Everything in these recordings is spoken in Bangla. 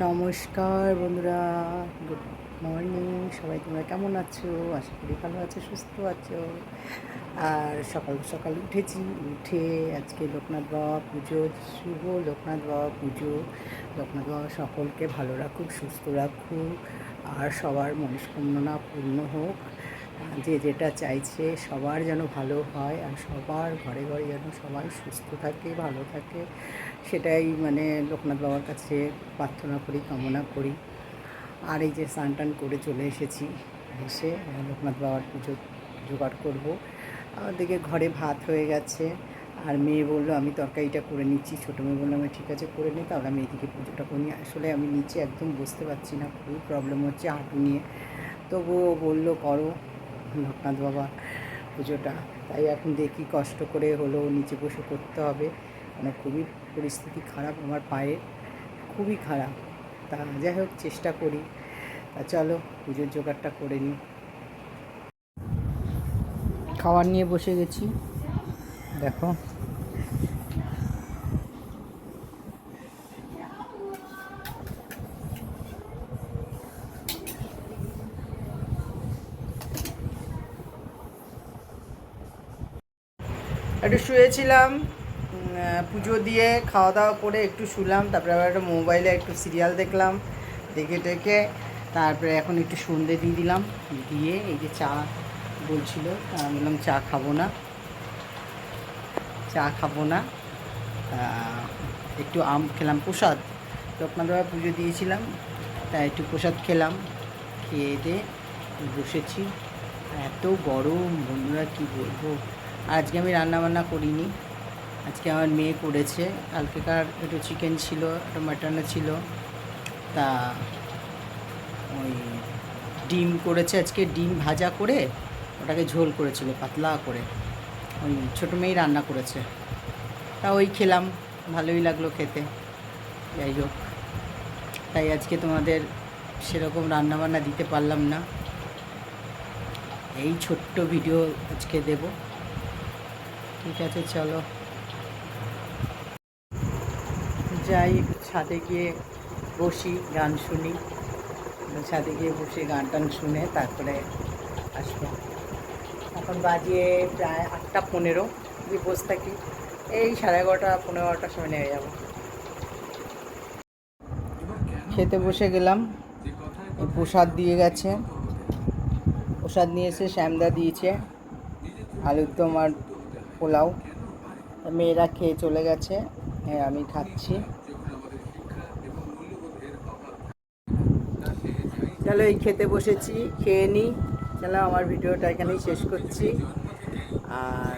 নমস্কার বন্ধুরা, গুড মর্নিং। সবাই তোমরা কেমন আছো? আশা করি ভালো আছো, সুস্থ আছো। আর সকাল সকাল উঠেছি, উঠে আজকে লোকনাথ বাবা পুজো, শুভ লোকনাথ বাবা পুজো। লোকনাথ বাবা সকলকে ভালো রাখুক, সুস্থ রাখুক। আর সবার মনস্কামনা পূর্ণ হোক। যে যেটা চাইছে সবার যেন ভালো হয় আর সবার ঘরে ঘরে যেন সবাই সুস্থ থাকে, ভালো থাকে, সেটাই মানে লোকনাথ বাবার কাছে প্রার্থনা করি, কামনা করি। আর এই যে স্নান টান করে চলে এসেছি, এসে লোকনাথ বাবার পুজো জোগাড় করব। দিকে ঘরে ভাত হয়ে গেছে, আর মেয়ে বলল, আমি তরকারিটা করে নিচ্ছি। ছোটো মেয়ে বলল, আমি ঠিক আছে, করে নিই তাহলে আমি এদিকে পুজোটা করি। আসলে আমি নিচে একদম বসতে পারছি না, খুবই প্রবলেম হচ্ছে হাঁটু নিয়ে। তবুও বলল, করো। লোকনাথ বাবা পুজোটা। তাই এখন দেখি কষ্ট করে হলেও নিচে বসে করতে হবে। মানে খুবই পরিস্থিতি খারাপ আমার পায়ে খুবই খারাপ। তা যাই হোক, চেষ্টা করি। তা চলো, পুজোর জোগাড়টা করে নিই। খাবার নিয়ে বসে গেছি। দেখো। একটু শুয়েছিলাম পুজো দিয়ে খাওয়া দাওয়া করে একটু শুলাম, তারপরে আবার একটা মোবাইলে একটু সিরিয়াল দেখলাম, দেখে টেকে, তারপরে এখন একটু সন্ধে দিয়ে দিলাম, দিয়ে এই যে চা বলছিল, তা আমি বললাম চা খাব না, চা খাব না একটু আম খেলাম, প্রসাদ লোকনাথ বাবা পুজো দিয়েছিলাম তাই একটু প্রসাদ খেলাম, খেয়ে দিয়ে বসেছি, এত গরম, বন্ধুরা কি বলব? আজকে আমি রান্না বান্না করিনি। আজকে আমার মেয়ে করেছে। কালকেকার একটু চিকেন ছিল, একটু মাটনও ছিল। তা ওই ডিম করেছে। আজকে ডিম ভাজা করে ওটাকে ঝোল করেছিল, পাতলা করে। ওই ছোটো মেয়েই রান্না করেছে। তা ওই খেলাম, ভালোই লাগল খেতে। যাই হোক, তাই আজকে তোমাদের সেরকম রান্নাবান্না দিতে পারলাম না। এই ছোট্ট ভিডিও আজকে দেব। ঠিক আছে, চলো। যাই, ছাদে গিয়ে বসি, গান শুনি। ছাদে গিয়ে বসে গান টান শুনে তারপরে আসব। এখন বাজিয়ে প্রায় আটটা পনেরো। দিয়ে বসে থাকি। এই সাড়ে এগারোটা, পনেরো এগারোটার সময় নেমে যাব। খেতে বসে গেলাম। প্রসাদ দিয়ে গেছে। প্রসাদ নিয়ে এসে শ্যামদা দিয়েছে। আলুর দম আর পোলাও মেয়েরা খেয়ে চলে গেছে। হ্যাঁ আমি খাচ্ছি। তাহলে এই খেতে বসেছি, খেয়ে নিই চলো আমার ভিডিওটা এখানেই শেষ করছি। আর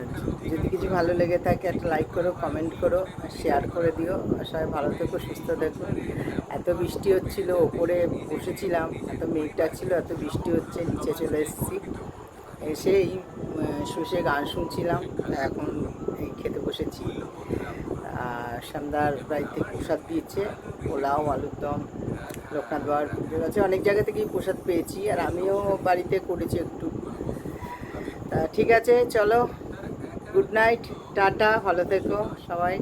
যদি কিছু ভালো লেগে থাকে, একটা লাইক করো কমেন্ট করো শেয়ার করে দিও। সবাই ভালো থেকো, সুস্থ থেকো। এত বৃষ্টি হচ্ছিল, ওপরে বসেছিলাম। এত মেঘটা ছিল, এত বৃষ্টি হচ্ছে, নিচে চলে এসেছি। এসেই শুষে গান শুনছিলাম। এখন এই খেতে বসেছি। আর সন্ধ্যার বাড়িতে প্রসাদ দিয়েছে, পোলাও, আলুর দম, লোকনাথ বাবার পুজোর আছে, অনেক জায়গা থেকেই প্রসাদ পেয়েছি, আর আমিও বাড়িতে করেছি একটু। তা ঠিক আছে, চলো। গুড নাইট, টাটা, ভালো থেকো সবাই।